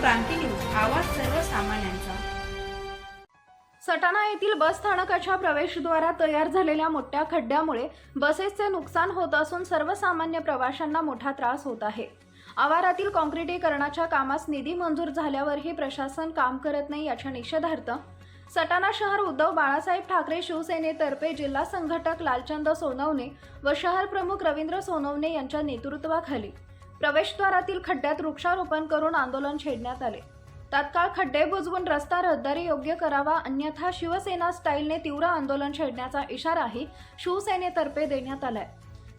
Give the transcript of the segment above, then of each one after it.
क्रांती news आवाज सर्वसामान्यांचा. सटाणा येथील बस स्थानकाच्या प्रवेशद्वारात तयार झालेल्या मोठ्या खड्ड्यामुळे बसेसचे नुकसान होत असून सर्वसामान्य प्रवाशांना मोठा त्रास होत आहे. आवारातील काँक्रिटीकरणाच्या कामास निधी मंजूर झाल्यावरही प्रशासन काम करत नाही याच्या निषेधार्थ सटाणा शहर उद्धव बाळासाहेब ठाकरे शिवसेनेतर्फे जिल्हा संघटक लालचंद सोनवणे व शहर प्रमुख रवींद्र सोनवणे यांच्या नेतृत्वाखाली प्रवेशद्वारातील खड्ड्यात वृक्षारोपण करून आंदोलन छेडण्यात आले. तात्काळ खड्डे बुजवून रस्ता रहदारी योग्य करावा अन्यथा शिवसेना स्टाईलने तीव्र आंदोलन छेडण्याचा इशाराही शिवसेनेतर्फे देण्यात आलाय.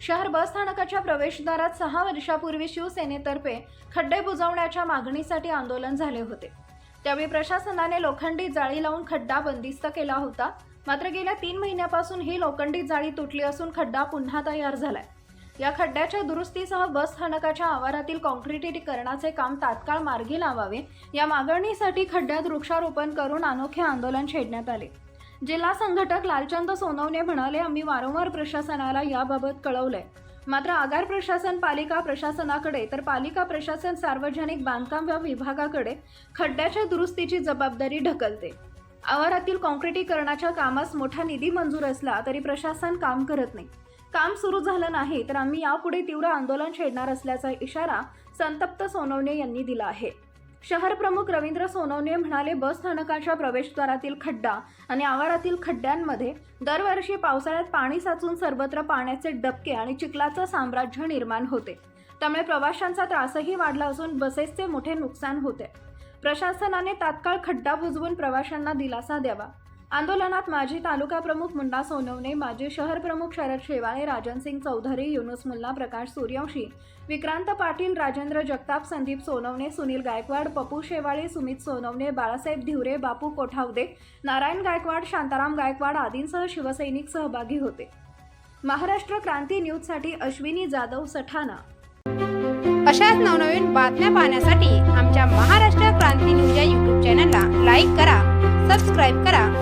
शहर बस स्थानकाच्या प्रवेशद्वारात सहा वर्षापूर्वी शिवसेनेतर्फे खड्डे बुजवण्याच्या मागणीसाठी आंदोलन झाले होते. त्यावेळी प्रशासनाने लोखंडी जाळी लावून खड्डा बंदिस्त केला होता. मात्र गेल्या तीन महिन्यापासून ही लोखंडी जाळी तुटली असून खड्डा पुन्हा तयार झालाय. या खड्ड्याच्या दुरुस्तीसह बस स्थानकाच्या आवारातील काँक्रिटीकरणाचे काम तात्काळ मार्गी लावावे. या मागणीसाठी खड्ड्यात वृक्षारोपण करून अनोखे आंदोलन छेडण्यात आले. जिल्हा संघटक लालचंद सोनवणे म्हणाले आम्ही वारंवार प्रशासनाला याबाबत कळवलंय. मात्र आगार प्रशासन पालिका प्रशासनाकडे तर पालिका प्रशासन सार्वजनिक बांधकाम व विभागाकडे खड्ड्याच्या दुरुस्तीची जबाबदारी ढकलते. आवारातील काँक्रिटीकरणाच्या कामास मोठा निधी मंजूर असला तरी प्रशासन काम करत नाही. काम सुरू झालं नाही तर आम्ही यापुढे तीव्र आंदोलन छेडणार असल्याचा इशारा संतप्त सोनवणे यांनी दिला आहे. शहर प्रमुख रवींद्र सोनवणे म्हणाले बस स्थानकाच्या प्रवेशद्वारातील खड्डा आणि आवारातील खड्ड्यांमध्ये दरवर्षी पावसाळ्यात पाणी साचून सर्वत्र पाण्याचे डबके आणि चिखलाचं साम्राज्य निर्माण होते. त्यामुळे प्रवाशांचा त्रासही वाढला असून बसेसचे मोठे नुकसान होते. प्रशासनाने तात्काळ खड्डा बुजवून प्रवाशांना दिलासा द्यावा. आंदोलनात माजी तालुका प्रमुख मुन्ना सोनवणे माजी शहर प्रमुख शरद शेवाळे राजनसिंग चौधरी युनुस मुल्ला प्रकाश सूर्यवंशी विक्रांत पाटील राजेंद्र जगताप संदीप सोनवणे सुनील गायकवाड पप्पू शेवाळे सुमित सोनवणे बाळासाहेब धिवरे बापू कोठावदे नारायण गायकवाड शांताराम गायकवाड आदींसह शिवसैनिक सहभागी होते. महाराष्ट्र क्रांती न्यूजसाठी अश्विनी जाधव सठाणा अशाच नवनवीन बातम्या पाहण्यासाठी आमच्या महाराष्ट्र क्रांती न्यूज या यूट्यूब चॅनलला लाईक करा सबस्क्राईब करा